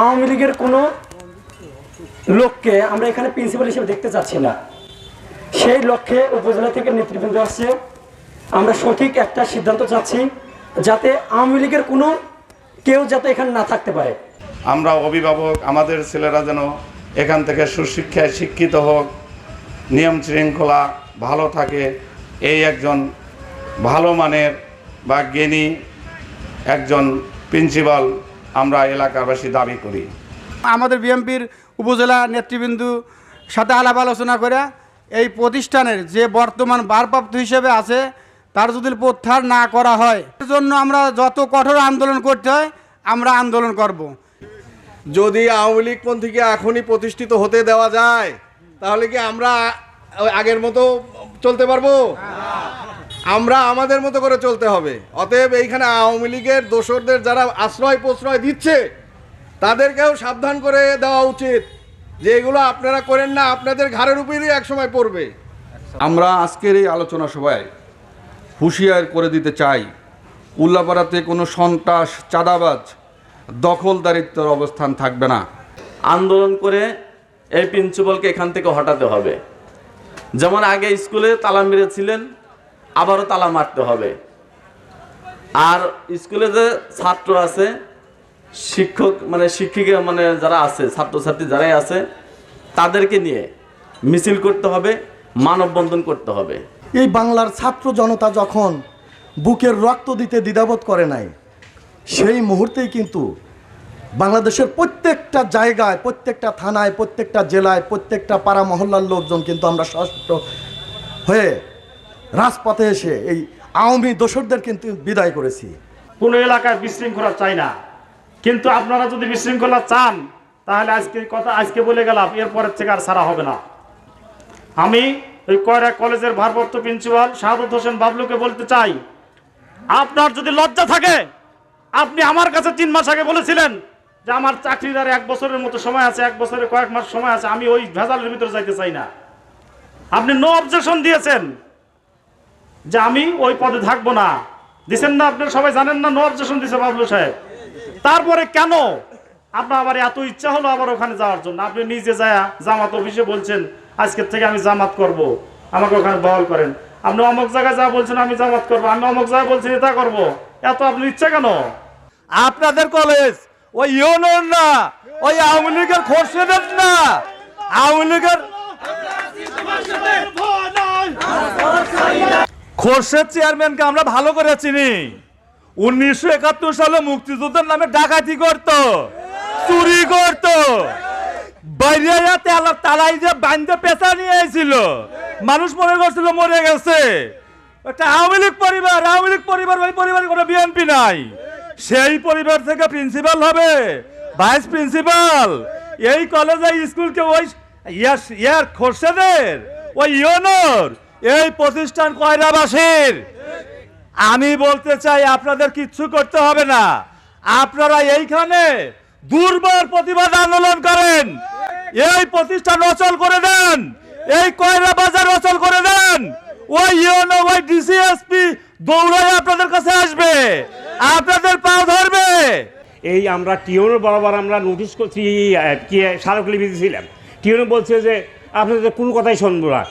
আওয়ামী লীগের কোনো লোককে আমরা এখানে প্রিন্সিপাল হিসেবে দেখতে চাচ্ছি না। সেই লক্ষ্যে উপজেলা থেকে নেতৃবৃন্দ আসছে। আমরা সঠিক একটা সিদ্ধান্ত চাচ্ছি যাতে আওয়ামী লীগের কোনো কেউ যাতে এখানে না থাকতে পারে। আমরা অভিভাবক, আমাদের ছেলেরা যেন এখান থেকে সুশিক্ষায় শিক্ষিত হোক, নিয়ম শৃঙ্খলা ভালো থাকে, এই একজন ভালো মানের বা জ্ঞানী একজন প্রিন্সিপাল আমরা এলাকাবাসী দাবি করি আমাদের বিএমপির উপজেলা নেতৃবৃন্দ সাথে আলাপ আলোচনা করে এই প্রতিষ্ঠানের যে বর্তমান বারপ্রাপ্ত হিসেবে আছে তার যদি প্রত্যাহার না করা হয় এর জন্য আমরা যত কঠোর আন্দোলন করতে হয় আমরা আন্দোলন করব। যদি আওয়ামী লীগ পন্থীকে এখনই প্রতিষ্ঠিত হতে দেওয়া যায় তাহলে কি আমরা আগের মতো চলতে পারব আমরা আমাদের মতো করে চলতে হবে। অতএব এইখানে আওয়ামী লীগের দোসরদের যারা আশ্রয় প্রশ্রয় দিচ্ছে তাদেরকেও সাবধান করে দেওয়া উচিত যে এগুলো আপনারা করেন না আপনাদের ঘাড়ের উপরেই একসময় পড়বে। আমরা আজকের এই আলোচনা সভায় হুঁশিয়ার করে দিতে চাই উল্লাপাড়াতে কোনো সন্ত্রাস চাঁদাবাজ দখলদারিত্বের অবস্থান থাকবে না। আন্দোলন করে এই প্রিন্সিপালকে এখান থেকে হটাতে হবে। যেমন আগে স্কুলে তালা মেরেছিলেন আবারও তালা মারতে হবে। আর স্কুলে যে ছাত্র আছে, শিক্ষক মানে শিক্ষিকা মানে যারা আছে, ছাত্রছাত্রী যারাই আছে, তাদেরকে নিয়ে মিছিল করতে হবে, মানববন্ধন করতে হবে। এই বাংলার ছাত্র জনতা যখন বুকের রক্ত দিতে দ্বিধাবোধ করে নাই, সেই মুহূর্তেই কিন্তু বাংলাদেশের প্রত্যেকটা জায়গায়, প্রত্যেকটা থানায়, প্রত্যেকটা জেলায়, প্রত্যেকটা পাড়া মহল্লার লোকজন কিন্তু আমরা সশস্ত্র হয়ে রাজপথে এসে এই আওয়ামী দোসরদের কিন্তু বিদায় করেছি। কোনো এলাকায় বিশৃঙ্খলা চাই না। কিন্তু আপনারা যদি বিশৃঙ্খলা চান, তাহলে আজকে কথা আজকে বলে গেলাম, এরপরের থেকে আর সারা হবে না। আমি ওই কয়রা কলেজের ভারপ্রাপ্ত প্রিন্সিপাল শাহাদত হোসেন বাবলুকে বলতে চাই, আপনার যদি লজ্জা থাকে, আপনি আমার কাছে তিন মাস আগে বলেছিলেন যে আমার চাকরির এক বছরের মতো সময় আছে, এক বছরের কয়েক মাস সময় আছে, আমি ওই ভেজালের ভিতরে যাইতে চাই না। আপনি নো অবজেকশন দিয়েছেন। যে আমি ওই পদে থাকব না। দিচ্ছেন না আপনারা সবাই জানেন না নো অবজেকশন দিছে বাবলু সাহেব। তারপরে কেন? আপনার আবার এত ইচ্ছা হলো আবার ওখানে যাওয়ার জন্য। আপনি নিজে যায় জামাত অফিসে বলছেন, আজকের থেকে আমি জামাত করব। আমাকে ওখানে বহল করেন। আপনি অমুক জায়গায় যা বলছেন, আমি জামাত করব। আমি অমুক জায়গায় বলছি, এটা করব। এত আপনি ইচ্ছা কেন? আপনাদের কলেজ, ওই ইউনোর না, ওই আওয়ামী লীগের খোরশেদের না। আওয়ামী লীগের খোরশেদ চেয়ারম্যানকে আমরা ভালো করে চিনি। উনিশশো একাত্তর সালে মুক্তিযুদ্ধের নামে ডাকাতি করত, চুরি করত। বাইরে তালাই যে পেঁচা নিয়ে মানুষ মনে মরে গেছে। পরিবার পরিবার, ওই পরিবারে কোনো নাই। সেই পরিবার থেকে প্রিন্সিপাল হবে, ভাইস প্রিন্সিপাল। এই কলেজে স্কুলকে ওই ইয়ার খোরশেদের, ওই ইয়নোর এই প্রতিষ্ঠান কয়রাবাসীর? আমি বলতে চাই, আপনাদের কিচ্ছু করতে হবে না। আপনারা এইখানে দুর্বল প্রতিবাদ আন্দোলন করেন। এই প্রতিষ্ঠান অচল করে দেন। এই কয়রা বাজার অচল করে দেন। ওই ইউনো ওই ডিসিএসপি দৌড়ায় আপনাদের কাছে আসবে। আপনাদের পা ধরবে। এই আমরা টিওনো বরাবর আমরা নোটিশ করছি কি, স্মারকলিপি দিয়েছিলাম টিওনো বলছে যে, আপনাদের কোনো কথাই শুনব না।